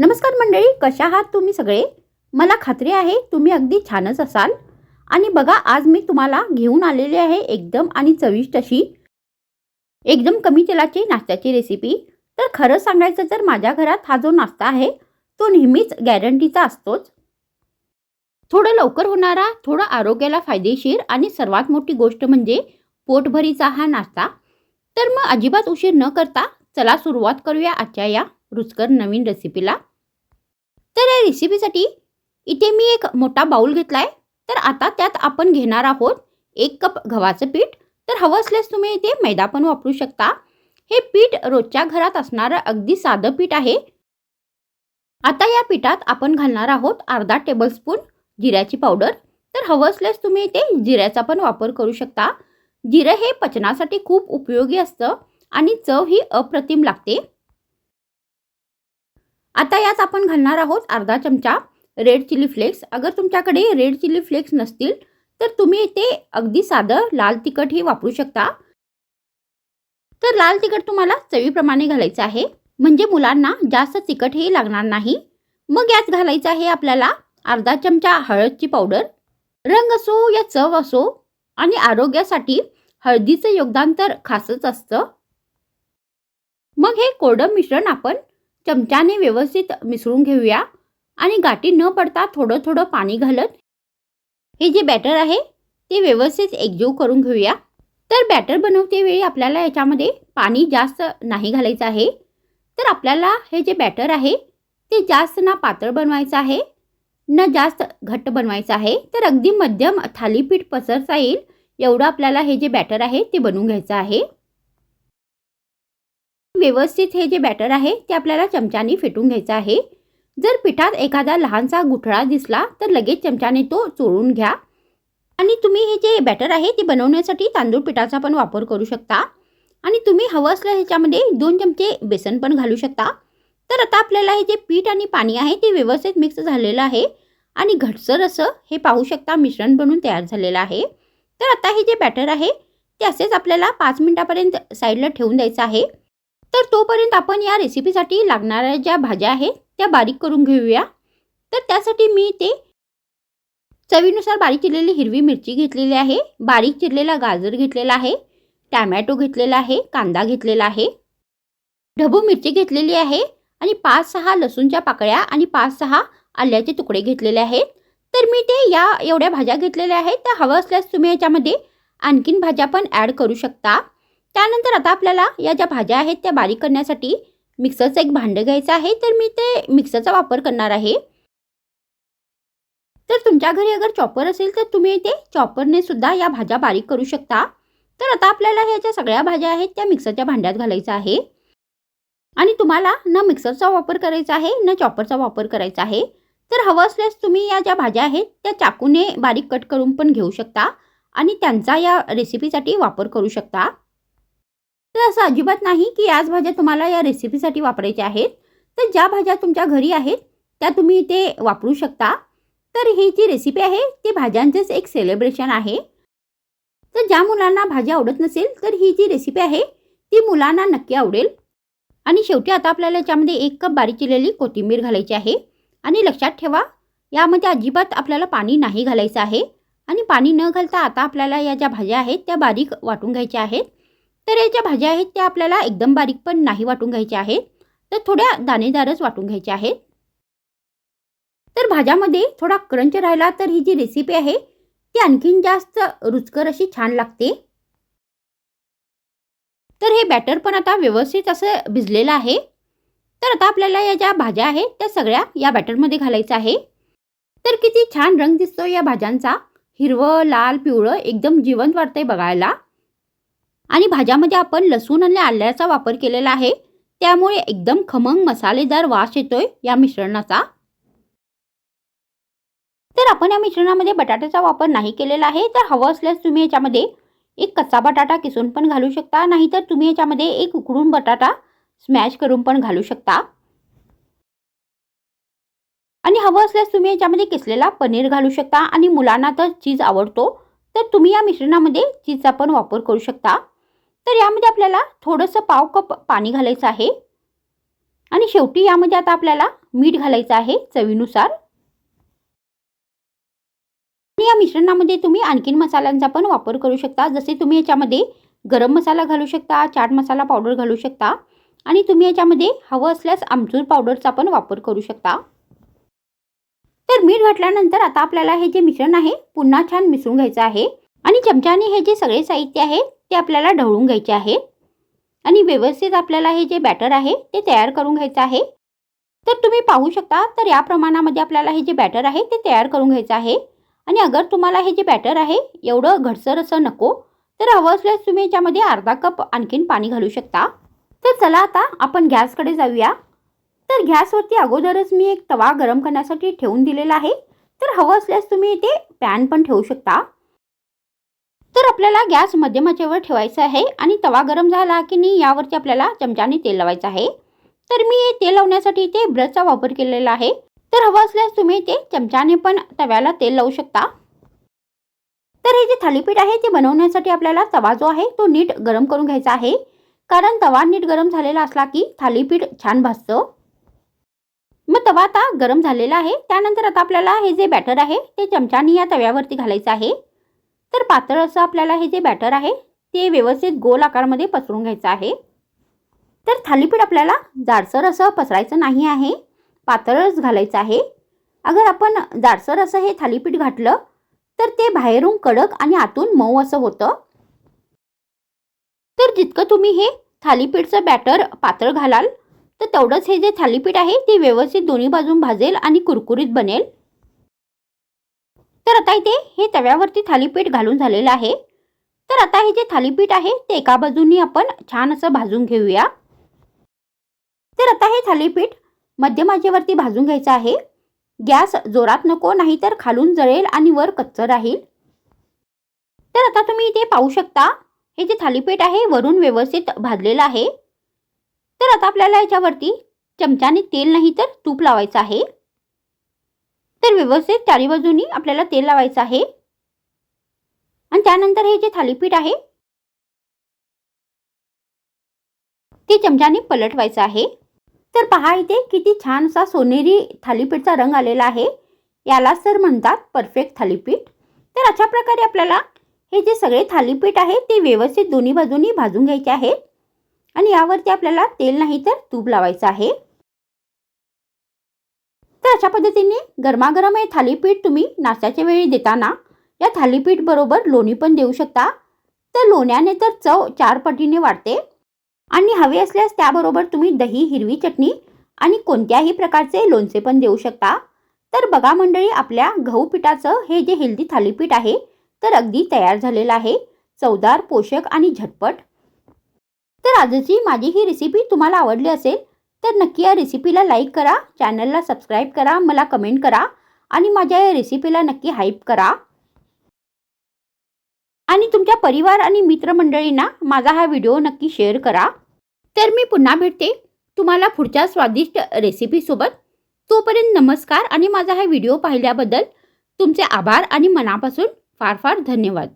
नमस्कार मंडळी कशा आहात तुम्ही सगळे? मला खात्री आहे तुम्ही अगदी छानच असाल. आणि बघा आज मी तुम्हाला घेऊन आलेले आहे एकदम आणि चविष्ट अशी एकदम कमी तेलाची नाश्त्याची रेसिपी तर खरं सांगायचं तर माझ्या घरात हा जो नाश्ता आहे तो नेहमीच गॅरंटीचा असतोच. थोडं लवकर होणारा थोडं आरोग्याला फायदेशीर आणि सर्वात मोठी गोष्ट म्हणजे पोटभरीचा हा नाश्ता. तर मग अजिबात उशीर न करता चला सुरुवात करूया आजच्या या रुचकर नवीन रेसिपीला तर या रेसिपीसाठी इथे मी एक मोठा बाऊल घेतला आहे तर आता त्यात आपण घेणार आहोत एक कप गव्हाचं पीठ. तर हवं असल्यास तुम्ही इथे मैदा पण वापरू शकता. हे पीठ रोजच्या घरात असणारं अगदी साधं पीठ आहे. आता या पिठात आपण घालणार आहोत अर्धा टेबलस्पून जिऱ्याची पावडर तर हवं असल्यास तुम्ही इथे जिऱ्याचा पण वापर करू शकता. जिरं हे पचनासाठी खूप उपयोगी असतं आणि चव ही अप्रतिम लागते. आता यात आपण घालणार आहोत अर्धा चमचा रेड चिली फ्लेक्स. अगर तुमच्याकडे रेड चिली फ्लेक्स नसतील तर तुम्ही ते अगदी साधं लाल तिखटही वापरू शकता. तर लाल तिखट तुम्हाला चवीप्रमाणे घालायचं आहे. म्हणजे मुलांना जास्त तिखटही लागणार नाही. मग यात घालायचं आहे आपल्याला अर्धा चमचा हळदची पावडर. रंग असो या चव असो आणि आरोग्यासाठी हळदीचं योगदान तर खासच असतं. मग हे कोरडं मिश्रण आपण चमच्याने व्यवस्थित मिसळून घेऊया आणि गाठी न पडता थोडं थोडं पाणी घालत हे जे बॅटर आहे ते व्यवस्थित एकजीव करून घेऊया. तर बॅटर बनवते वेळी आपल्याला याच्यामध्ये पाणी जास्त नाही घालायचं आहे. तर आपल्याला हे जे बॅटर आहे ते जास्त ना पातळ बनवायचं आहे न जास्त घट्ट बनवायचं आहे. तर अगदी मध्यम थालीपीठ पसरता येईल एवढं आपल्याला हे जे बॅटर आहे ते बनवून घ्यायचं आहे. व्यवस्थित हे जे बॅटर आहे ते आपल्याला चमच्याने फेटून घ्यायचं आहे. जर पिठात एखादा लहानसा गुठळा दिसला तर लगेच चमच्याने तो चोळून घ्या. आणि तुम्ही हे जे बॅटर आहे ते बनवण्यासाठी तांदूळ पिठाचा पण वापर करू शकता. आणि तुम्ही हवं असलं ह्याच्यामध्ये दोन चमचे बेसन पण घालू शकता. तर आता आपल्याला हे जे पीठ आणि पाणी आहे ते व्यवस्थित मिक्स झालेलं आहे. आणि घटसर असं हे पाहू शकता मिश्रण बनून तयार झालेलं आहे. तर आता हे जे बॅटर आहे ते असेच आपल्याला पाच मिनटापर्यंत साईडला ठेवून द्यायचं आहे. तर तोपर्यंत आपण या रेसिपीसाठी लागणाऱ्या ज्या भाज्या आहेत त्या बारीक करून घेऊया. तर त्यासाठी मी ते चवीनुसार बारीक चिरलेली हिरवी मिरची घेतलेली आहे. बारीक चिरलेला गाजर घेतलेला आहे. टॅमॅटो घेतलेला आहे. कांदा घेतलेला आहे. ढबू मिरची घेतलेली आहे आणि पाच सहा लसूणच्या पाकळ्या आणि पाच सहा आल्याचे तुकडे घेतलेले आहेत. तर मी ते या एवढ्या भाज्या घेतलेल्या आहेत. तर हवं असल्यास तुम्ही याच्यामध्ये आणखीन भाज्या पण ॲड करू शकता. त्यानंतर आता आपल्याला या ज्या भाज्या आहेत त्या बारीक करण्यासाठी मिक्सरचं एक भांडं घ्यायचं आहे. तर मी ते मिक्सरचा वापर करणार आहे. तर तुमच्या घरी अगर चॉपर असेल तर तुम्ही ते चॉपरने सुद्धा या भाज्या बारीक करू शकता. तर आता आपल्याला ह्या ज्या सगळ्या भाज्या आहेत त्या मिक्सरच्या भांड्यात घालायचं आहे. आणि तुम्हाला न मिक्सरचा वापर करायचा आहे न चॉपरचा वापर करायचा आहे. तर हवं असल्यास तुम्ही या ज्या भाज्या आहेत त्या चाकूने बारीक कट करून पण घेऊ शकता. आणि त्यांचा या रेसिपीसाठी वापर करू शकता. तर असं अजिबात नाही की याच भाज्या तुम्हाला या रेसिपीसाठी वापरायच्या आहेत. तर ज्या भाज्या तुमच्या घरी आहेत त्या तुम्ही इथे वापरू शकता. तर ही जी रेसिपी आहे ती भाज्यांचंच एक सेलिब्रेशन आहे. तर ज्या मुलांना भाज्या आवडत नसेल तर ही जी रेसिपी आहे ती मुलांना नक्की आवडेल. आणि शेवटी आता आपल्याला याच्यामध्ये एक कप बारीक चिरलेली कोथिंबीर घालायची आहे. आणि लक्षात ठेवा यामध्ये अजिबात आपल्याला पाणी नाही घालायचं आहे. आणि पाणी न घालता आता आपल्याला या ज्या भाज्या आहेत त्या बारीक वाटून घ्यायच्या आहेत. तर या ज्या भाज्या आहेत त्या आपल्याला एकदम बारीक पण नाही वाटून घ्यायच्या आहेत. तर थोड्या दाणेदारच वाटून घ्यायच्या आहेत. तर भाज्यामध्ये थोडा क्रंच राहिला तर ही जी रेसिपी आहे ती आणखीन जास्त रुचकर अशी छान लागते. तर हे बॅटर पण आता व्यवस्थित असं भिजलेलं आहे. तर आता आपल्याला या ज्या भाज्या आहेत त्या सगळ्या या बॅटरमध्ये घालायचं आहे. तर किती छान रंग दिसतो या भाज्यांचा. हिरवं लाल पिवळं एकदम जिवंत वाटतंय बघायला. आणि भाज्यामध्ये आपण लसूण आणि आल्याचा वापर केलेला आहे. त्यामुळे एकदम खमंग मसालेदार वास येतोय या मिश्रणाचा. तर आपण या मिश्रणामध्ये बटाट्याचा वापर नाही केलेला आहे. तर हवं असल्यास तुम्ही याच्यामध्ये एक कच्चा बटाटा किसून पण घालू शकता. नाहीतर तुम्ही याच्यामध्ये एक उकडून बटाटा स्मॅश करून पण घालू शकता. आणि हवं असल्यास तुम्ही याच्यामध्ये किसलेला पनीर घालू शकता. आणि मुलांना तर चीज आवडतो. तर तुम्ही या मिश्रणामध्ये चीजचा पण वापर करू शकता. तर यामध्ये आपल्याला थोडंसं पाव कप पाणी घालायचं आहे. आणि शेवटी यामध्ये आता आपल्याला मीठ घालायचं आहे चवीनुसार. आणि या मिश्रणामध्ये तुम्ही आणखीन मसाल्यांचा पण वापर करू शकता. जसे तुम्ही याच्यामध्ये गरम मसाला घालू शकता चाट मसाला पावडर घालू शकता. आणि तुम्ही याच्यामध्ये हवं असल्यास आमचूर पावडरचा पण वापर करू शकता. तर मीठ घातल्यानंतर आता आपल्याला हे जे मिश्रण आहे पुन्हा छान मिसळून घ्यायचं आहे. आणि चमच्याने हे जे सगळे साहित्य आहे ते आपल्याला ढवळून घ्यायचे आहे. आणि व्यवस्थित आपल्याला हे जे बॅटर आहे ते तयार करून घ्यायचं आहे. तर तुम्ही पाहू शकता तर या प्रमाणामध्ये आपल्याला हे जे बॅटर आहे ते तयार करून घ्यायचं आहे. आणि अगर तुम्हाला हे जे बॅटर आहे एवढं घडसर असं नको तर हवं असल्यास तुम्ही याच्यामध्ये अर्धा कप आणखीन पाणी घालू शकता. तर चला आता आपण गॅसकडे जाऊया. तर गॅसवरती अगोदरच मी एक तवा गरम करण्यासाठी ठेवून दिलेला आहे. तर हवं असल्यास तुम्ही इथे पॅन पण ठेवू शकता. तर आपल्याला गॅस मध्यमाचेवर ठेवायचा आहे आणि तवा गरम झाला की नाही यावरती आपल्याला चमच्याने तेल लावायचं आहे. तर मी तेल लावण्यासाठी इथे ब्रशचा वापर केलेला आहे. तर हवं असल्यास तुम्ही ते चमच्याने पण तव्याला तेल लावू शकता. तर हे जे थालीपीठ आहे ते बनवण्यासाठी आपल्याला तवा जो आहे तो नीट गरम करून घ्यायचा आहे. कारण तवा नीट गरम झालेला असला की थालीपीठ छान भाजतं. मग तवा आता गरम झालेला आहे. त्यानंतर आता आपल्याला हे जे बॅटर आहे ते चमच्याने या तव्यावरती घालायचं आहे. तर पातळ असं आपल्याला हे जे बॅटर आहे ते व्यवस्थित गोल आकारमध्ये पसरून घ्यायचं आहे. तर थालीपीठ आपल्याला जाडसर असं पसरायचं नाही आहे. पातळच घालायचं आहे. अगर आपण जाडसर असं हे थालीपीठ घातलं तर ते बाहेरून कडक आणि आतून मऊ असं होतं. तर जितकं तुम्ही हे थालीपीठचं बॅटर पातळ घालाल तर तेवढंच हे जे थालीपीठ आहे ते व्यवस्थित दोन्ही बाजून भाजेल आणि कुरकुरीत बनेल. तर आता इथे हे तव्यावरती थालीपीठ घालून झालेलं आहे. तर आता हे जे थालीपीठ आहे ते एका बाजूनी आपण छान असं भाजून घेऊया. तर आता हे थालीपीठ मध्यमाजेवरती भाजून घ्यायचं आहे. गॅस जोरात नको नाही तर खालून जळेल आणि वर कच्चं राहील. तर आता तुम्ही इथे पाहू शकता हे जे थालीपीठ आहे वरून व्यवस्थित भाजलेलं आहे. तर आता आपल्याला याच्यावरती चमच्याने तेल नाही तर तूप लावायचं आहे. तर व्यवस्थित चारी बाजूनी आपल्याला तेल लावायचं आहे. आणि त्यानंतर हे जे थालीपीठ आहे ते चमच्याने पलटवायचं आहे. तर पहा इथे किती छान असा सोनेरी थालीपीठचा रंग आलेला आहे. यालाच तर म्हणतात परफेक्ट थालीपीठ. तर अशा प्रकारे आपल्याला हे जे सगळे थालीपीठ आहे ते व्यवस्थित दोन्ही बाजूनी भाजून घ्यायचे आहे. आणि यावरती आपल्याला तेल नाही तर तूप लावायचं आहे. तर अशा पद्धतीने गरमागरम हे थालीपीठ तुम्ही नाश्त्याच्या वेळी देताना या थालीपीठ बरोबर लोणी पण देऊ शकता. तर लोण्याने तर चव चार पटीने वाढते. आणि हवे असल्यास त्याबरोबर तुम्ही दही हिरवी चटणी आणि कोणत्याही प्रकारचे लोणचे पण देऊ शकता. तर बघा मंडळी आपल्या गहू पिठाचं हे जे हेल्दी थालीपीठ आहे तर अगदी तयार झालेलं आहे. चवदार पोषक आणि झटपट. तर आजची माझी ही रेसिपी तुम्हाला आवडली असेल तर नक्की या रेसिपीला लाईक करा चॅनलला सबस्क्राईब करा मला कमेंट करा आणि माझ्या या रेसिपीला नक्की हाईप करा. आणि तुमच्या परिवार आणि मित्रमंडळींना माझा हा व्हिडिओ नक्की शेअर करा. तर मी पुन्हा भेटते तुम्हाला पुढच्या स्वादिष्ट रेसिपीसोबत तोपर्यंत नमस्कार आणि माझा हा व्हिडिओ पाहिल्याबद्दल तुमचे आभार आणि मनापासून फार फार धन्यवाद.